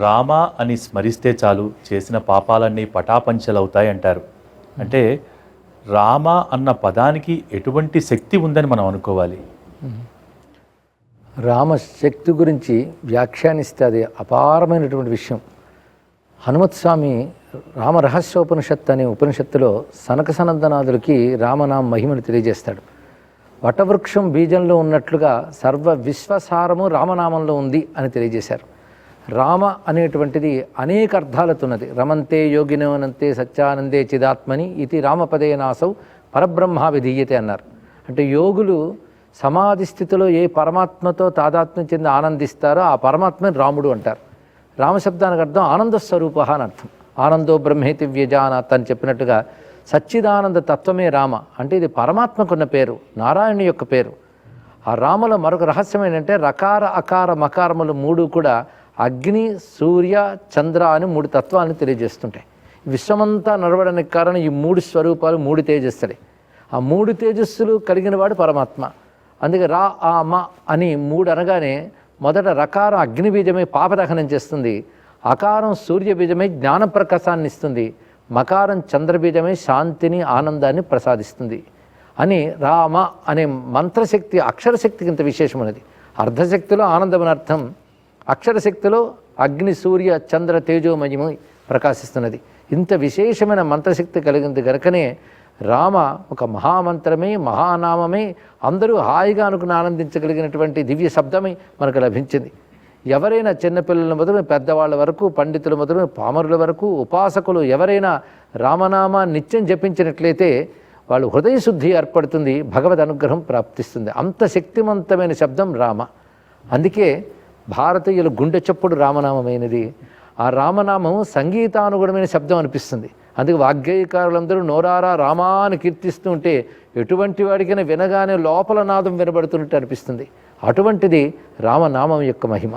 రామ అని స్మరిస్తే చాలు చేసిన పాపాలన్నీ పటాపంచలవుతాయి అంటారు. అంటే రామ అన్న పదానికి ఎటువంటి శక్తి ఉందని మనం అనుకోవాలి. రామ శక్తి గురించి వ్యాఖ్యానిస్తే అది అపారమైనటువంటి విషయం. హనుమత్ స్వామి రామ రహస్యోపనిషత్తు అనే ఉపనిషత్తులో సనక సనందనాథులకి రామనామ మహిమను తెలియజేస్తాడు. వటవృక్షం బీజంలో ఉన్నట్లుగా సర్వ విశ్వసారము రామనామంలో ఉంది అని తెలియజేశారు. రామ అనేటువంటిది అనేక అర్థాలతో ఉన్నది రమంతే యోగినోనంతే సత్యానందే చిదాత్మని ఇది రామపదే నాసౌ పరబ్రహ్మ విధీయతే అన్నారు. అంటే యోగులు సమాధి స్థితిలో ఏ పరమాత్మతో తాదాత్మ్యం చెంది ఆనందిస్తారో ఆ పరమాత్మని రాముడు అంటారు. రామశబ్దానికి అర్థం ఆనంద స్వరూప అని అర్థం. ఆనందో బ్రహ్మేతి వ్యజానాత్ అని చెప్పినట్టుగా సచ్చిదానంద తత్వమే రామ. అంటే ఇది పరమాత్మకున్న పేరు నారాయణుని యొక్క పేరు. ఆ రామలో మరొక రహస్యం ఏంటంటే రకార అకార మకారములు మూడు కూడా అగ్ని సూర్య చంద్ర అని మూడు తత్వాలను తెలియజేస్తుంటాయి విశ్వమంతా నడవడానికి కారణం ఈ మూడు స్వరూపాలు మూడు తేజస్సులే. ఆ మూడు తేజస్సులు కలిగిన వాడు పరమాత్మ. అందుకే రా ఆ మ అని మూడు అనగానే మొదట రకారం అగ్నిబీజమై పాపదహనం చేస్తుంది. అకారం సూర్యబీజమై జ్ఞాన ప్రకాశాన్ని ఇస్తుంది. మకారం చంద్రబీజమై శాంతిని ఆనందాన్ని ప్రసాదిస్తుంది. అని రామ అనే మంత్రశక్తి అక్షరశక్తికి ఇంత విశేషమైనది. అర్ధశక్తిలో ఆనందం అని అర్థం అక్షరశక్తిలో అగ్ని సూర్య చంద్ర తేజోమయమై ప్రకాశిస్తున్నది. ఇంత విశేషమైన మంత్రశక్తి కలిగింది గనుకనే రామ ఒక మహామంత్రమే మహానామమే అందరూ హాయిగా అనుకుని ఆనందించగలిగినటువంటి దివ్య శబ్దమే మనకు లభించింది. ఎవరైనా చిన్నపిల్లల మొదలు పెద్దవాళ్ళ వరకు పండితుల మొదలు పామరుల వరకు ఉపాసకులు ఎవరైనా రామనామా నిత్యం జపించినట్లయితే వాళ్ళు హృదయ శుద్ధి ఏర్పడుతుంది భగవద్ అనుగ్రహం ప్రాప్తిస్తుంది. అంత శక్తివంతమైన శబ్దం రామ. అందుకే భారతీయుల గుండె చప్పుడు రామనామమైనది. ఆ రామనామం సంగీతానుగుణమైన శబ్దం అనిపిస్తుంది. అందుకే వాగ్గేయకారులందరూ నోరారా రామా అని కీర్తిస్తూ ఉంటే ఎటువంటి వాడికైనా వినగానే లోపల నాదం వినబడుతున్నట్టు అనిపిస్తుంది. అటువంటిది రామనామం యొక్క మహిమ.